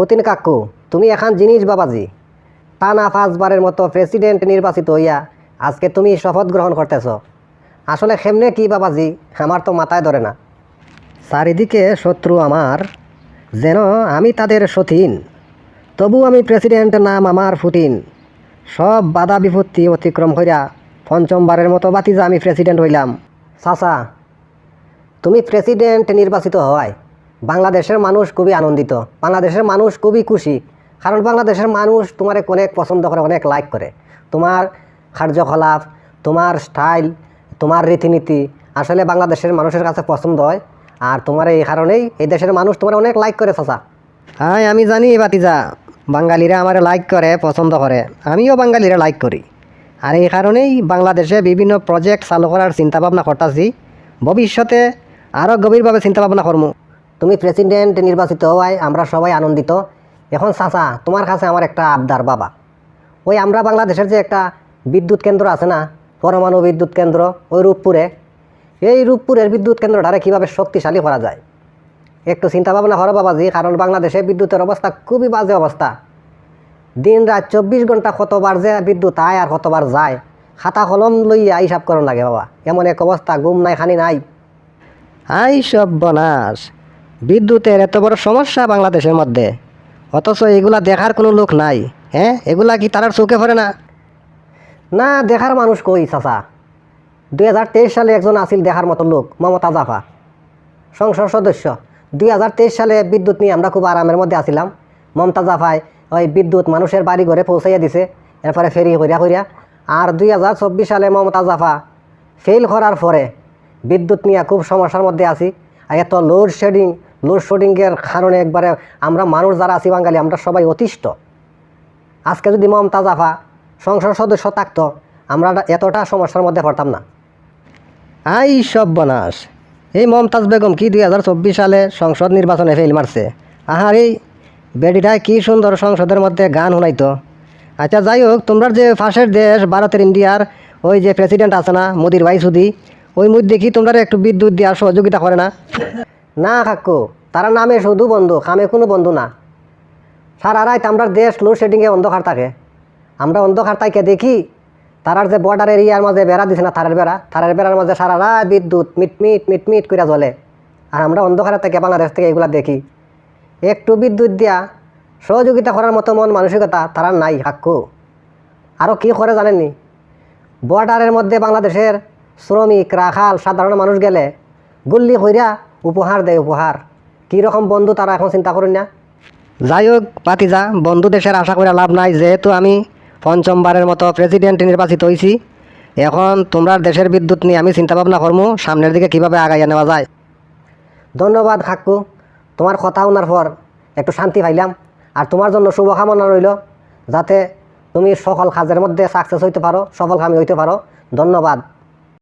Putin কাকু, তুমি এখন জিনিস বাবাজি। টানা পাঁচবারের মতো প্রেসিডেন্ট নির্বাচিত হইয়া আজকে তুমি শপথ গ্রহণ করতেছ। আসলে খেমনে কি বাবাজি, আমার তো মাথায় ধরে না। চারিদিকে শত্রু আমার, যেন আমি তাদের সতীন। তবু আমি প্রেসিডেন্ট নাম আমার ফুটিন সব বাধা বিপত্তি অতিক্রম হইয়া পঞ্চমবারের মতো বাতিজা আমি প্রেসিডেন্ট হইলাম। চাচা, তুমি প্রেসিডেন্ট নির্বাচিত হওয়ায় বাংলাদেশের মানুষ খুবই আনন্দিত, বাংলাদেশের মানুষ খুবই খুশি, কারণ বাংলাদেশের মানুষ তোমার অনেক পছন্দ করে, অনেক লাইক করে। তোমার কার্যকলাপ, তোমার স্টাইল তোমার রীতিনীতি আসলে বাংলাদেশের মানুষের কাছে পছন্দ হয়। আর তোমার এই কারণেই এই দেশের মানুষ তোমার অনেক লাইক করে, চাচা। হ্যাঁ আমি জানি বাতিজা বাঙালিরা আমার লাইক করে, পছন্দ করে। আমিও বাঙালিরা লাইক করি। আর এই কারণেই বাংলাদেশে বিভিন্ন প্রজেক্ট চালু করার চিন্তা ভাবনা করতেছি। ভবিষ্যতে আরও গভীরভাবে চিন্তাভাবনা করব তুমি প্রেসিডেন্ট নির্বাচিত হওয়ায় আমরা সবাই আনন্দিত। এখন চাচা, তোমার কাছে আমার একটা আবদার, বাবা। ওই আমরা বাংলাদেশের যে একটা বিদ্যুৎ কেন্দ্র আছে না, পরমাণু বিদ্যুৎ কেন্দ্র, ওই রূপপুরে, এই রূপপুরের বিদ্যুৎ কেন্দ্রটারে কীভাবে শক্তিশালী করা যায়? একটু চিন্তা ভাবনা করো, বাবাজি, কারণ বাংলাদেশে বিদ্যুতের অবস্থা খুবই বাজে অবস্থা। দিন রাত চব্বিশ ঘণ্টা কতবার যে বিদ্যুৎ আয় আর কতবার যায়, খাতা কলম লইয়া হিসাব করুন লাগে, বাবা। এমন এক অবস্থা, ঘুম নাই, খানি নাই। আই সব বনাস বিদ্যুতের এত বড় সমস্যা বাংলাদেশের মধ্যে। অথচ এগুলা দেখার কোনো লোক নাই হ্যাঁ? এগুলা কি তারার চোখে পড়ে না? না, দেখার মানুষ কই, চাচা? দুই হাজার তেইশ সালে একজন আসিল দেখার মতো লোক, মমতা জাফা। সংসদ সদস্য। দুই হাজার তেইশ সালে বিদ্যুৎ নিয়ে আমরা খুব আরামের মধ্যে আসিলাম মমতা জাফায় ওই বিদ্যুৎ মানুষের বাড়ি ঘরে পৌঁছাইয়া দিছে, এরপরে ফেরি করিয়া করিয়া আর দুই হাজার চব্বিশ সালে মমতা জাফা ফেল করার পরে বিদ্যুৎ নিয়ে খুব সমস্যার মধ্যে আছি। এত লোডশেডিং লোডশেডিংয়ের কারণে একবারে আমরা মানুষ যারা আছি বাঙালি, আমরা সবাই অতিষ্ঠ। আজকে যদি মমতা জাফা সংসদ সদস্য থাকতো, আমরা এতটা সমস্যার মধ্যে পড়তাম না। আই সব বনাস এই মমতাজ বেগম কি দুই হাজার চব্বিশ সালে সংসদ নির্বাচনে ফেল মারছে? আহার এই বেডিটায় কি সুন্দর সংসদের মধ্যে গান শোনাইতো। আচ্ছা যাই হোক, তোমরা যে পাশের দেশ, ভারতের ইন্ডিয়ার ওই যে প্রেসিডেন্ট আছে না, মোদির ভাই সুদি ওই মধ্যে কি তোমরা একটু বিদ্যুৎ দেওয়ার সহযোগিতা করে না? না, কাকু। তারা নামে শুধু বন্ধু, কামে কোনো বন্ধু না। সারা রাত আমরা দেশ লোডশেডিংয়ে অন্ধকার থাকে। আমরা অন্ধকার তাইকে দেখি, তারার যে বর্ডার এরিয়ার মাঝে বেড়া দিছে না, তারের বেড়া। তারের বেড়ার মাঝে সারা রাত বিদ্যুৎ, মিটমিট মিটমিট করে জ্বলে। আর আমরা অন্ধকারে থেকে বাংলাদেশ থেকে এগুলা দেখি। একটু বিদ্যুৎ দিয়া সহযোগিতা করার মতো মন মানসিকতা তারা নাই, হাক্কু। আরও কী করে জানেননি? বর্ডারের মধ্যে বাংলাদেশের শ্রমিক, রাখাল, সাধারণ মানুষ গেলে গুল্লি কইরা উপহার দেয় উপহার। কী রকম বন্ধু তারা এখন চিন্তা করুন না? যাই হোক পাতিজা বন্ধু দেশের আশা করে লাভ নাই, যেহেতু আমি পঞ্চমবারের মতো প্রেসিডেন্ট নির্বাচিত হয়েছি এখন তোমরা দেশের বিদ্যুৎ নিয়ে আমি চিন্তা ভাবনা করব সামনের দিকে কীভাবে আগাইয়া নেওয়া যায়। ধন্যবাদ কাকু তোমার কথা শোনার পর একটু শান্তি পাইলাম, আর তোমার জন্য শুভকামনা রইল, যাতে তুমি সকল কাজের মধ্যে সাকসেস হইতে পারো সফলকামী হইতে পারো। ধন্যবাদ।